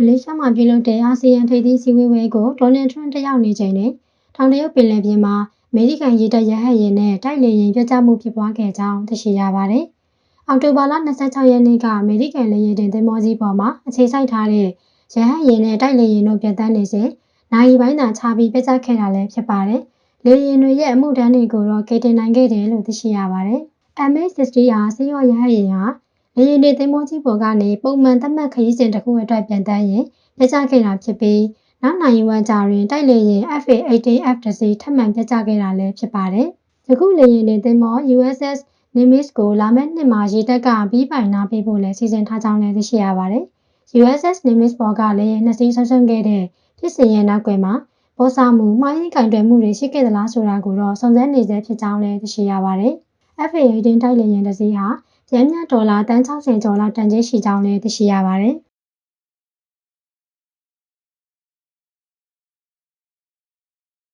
မလေးရှားမှာပြုလုပ်တဲ့အာဆီယံထိပ်သီးစည်းဝေးပွဲကိုဒေါ်နယ်ထရန့်တက်ရောက်နေချိန်တွင်ထောင်တရုတ်ပင်လယ်ပြင်မှာအမေရိကန်ရေတပ်ရဟတ်ယာဉ်နဲ့တိုက်လေယာဉ်ပြတ်ကျမှုဖြစ်ပွားခဲ့ကြောင်းသိရှိရပါတယ်။အောက်တိုဘာလ26ရက်နေ့ကအမေရိကန်လေယာဉ်တင်သင်္ဘောကြီးပေါ်မှာအခြေစိုက်ထားတဲ့ရဟတ်ယာဉ်နဲ့တိုက်လေယာဉ်တို့ပြတ်တန်းနေစဉ်နိုင်ပိုင်းသာခြားပြီးပြတ်ကျခဲ့တာလည်းဖြစ်ပါတယ်။လေယာဉ်တွေရဲ့အမှုတန်းတွေကိုတော့ကယ်တင်နိုင်ခဲ့တယ်လို့သိရှိရပါတယ်။ MH60 ဟာစီးရောရဟတ်ယာဉ်ဟာ လေယာဉ်တွေသင်္ဘောကြီးပေါ်ကနေပုံမှန်သတ်မှတ်ခရီးစဉ်တစ်ခုအတွက်ပြန်တန်းရင်ပြတ်ကျခဲ့တာဖြစ်ပြီးနောက်နိုင်ဝမ်းကြာတွင်တိုက်လေယာဉ် FA-18F တစ်စီးထပ်မံပြတ်ကျခဲ့တာလည်းဖြစ်ပါတယ်။ယခုလေယာဉ်တွေသင်္ဘော USS Nimitz ကိုလာမယ့်နှစ်မှာရေတပ်ကပြီးပိုင်နာပေးဖို့လည်းစီစဉ်ထားကြောင်းလည်းသိရှိရပါတယ်။ USS Nimitz ပေါ်ကလေယာဉ်နှစ်စီးဆုံးရှုံးခဲ့တဲ့ဖြစ်စဉ်ရဲ့နောက်ကွယ်မှာပေါ်စာမှုမှားယွင်းကင်တွယ်မှုတွေရှိခဲ့သလားဆိုတာကိုတော့စုံစမ်းနေဆဲဖြစ်ကြောင်းလည်းသိရှိရပါတယ်။ FA-18 တိုက်လေယာဉ်တစ်စီးဟာ ကျန်းမြဒေါ်လာတန်60ကျော်လောက်တန်ကြေးရှိကြောင်းလည်းသိရှိရပါတယ်။